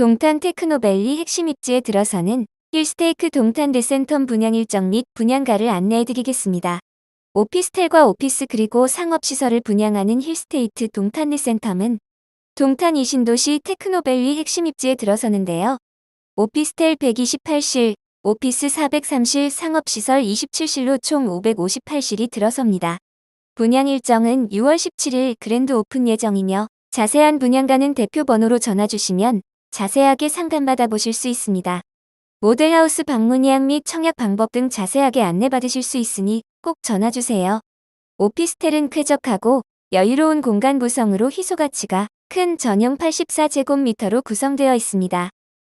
동탄 테크노밸리 핵심 입지에 들어서는 힐스테이크 동탄 데센텀 분양 일정 및 분양가를 안내해드리겠습니다. 오피스텔과 오피스 그리고 상업시설을 분양하는 힐스테이트 동탄 데센텀은 동탄 이신도시 테크노밸리 핵심 입지에 들어서는데요. 오피스텔 128실, 오피스 403실, 상업시설 27실로 총 558실이 들어섭니다. 분양 일정은 6월 17일 그랜드 오픈 예정이며 자세한 분양가는 대표 번호로 전화 주시면 자세하게 상담받아 보실 수 있습니다. 모델하우스 방문 예약 및 청약 방법 등 자세하게 안내받으실 수 있으니 꼭 전화 주세요. 오피스텔은 쾌적하고 여유로운 공간 구성으로 희소 가치가 큰 전용 84제곱미터로 구성되어 있습니다.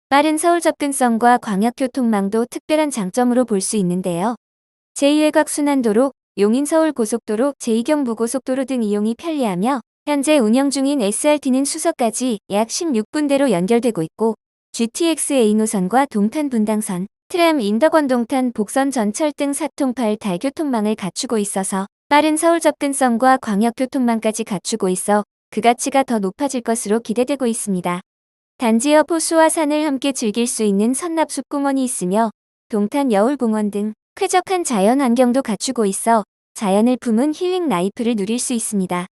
빠른 서울 접근성과 광역교통망도 특별한 장점으로 볼 수 있는데요. 제2외곽 순환도로, 용인서울고속도로, 제2경부고속도로 등 이용이 편리하며 현재 운영 중인 SRT는 수서까지 약 16분대로 연결되고 있고 GTX-A 노선과 동탄 분당선, 트램 인덕원 동탄 복선 전철 등 4통팔 달교통망을 갖추고 있어서 빠른 서울 접근성과 광역교통망까지 갖추고 있어 그 가치가 더 높아질 것으로 기대되고 있습니다. 단지 옆 호수와 산을 함께 즐길 수 있는 선납숲공원이 있으며 동탄 여울공원 등 쾌적한 자연 환경도 갖추고 있어 자연을 품은 힐링 라이프를 누릴 수 있습니다.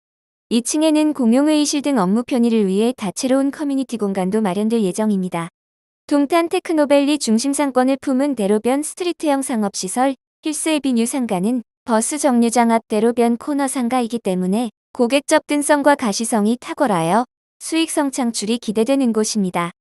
2층에는 공용회의실 등 업무 편의를 위해 다채로운 커뮤니티 공간도 마련될 예정입니다. 동탄 테크노밸리 중심 상권을 품은 대로변 스트리트형 상업시설 힐스에비뉴 상가는 버스 정류장 앞 대로변 코너 상가이기 때문에 고객 접근성과 가시성이 탁월하여 수익성 창출이 기대되는 곳입니다.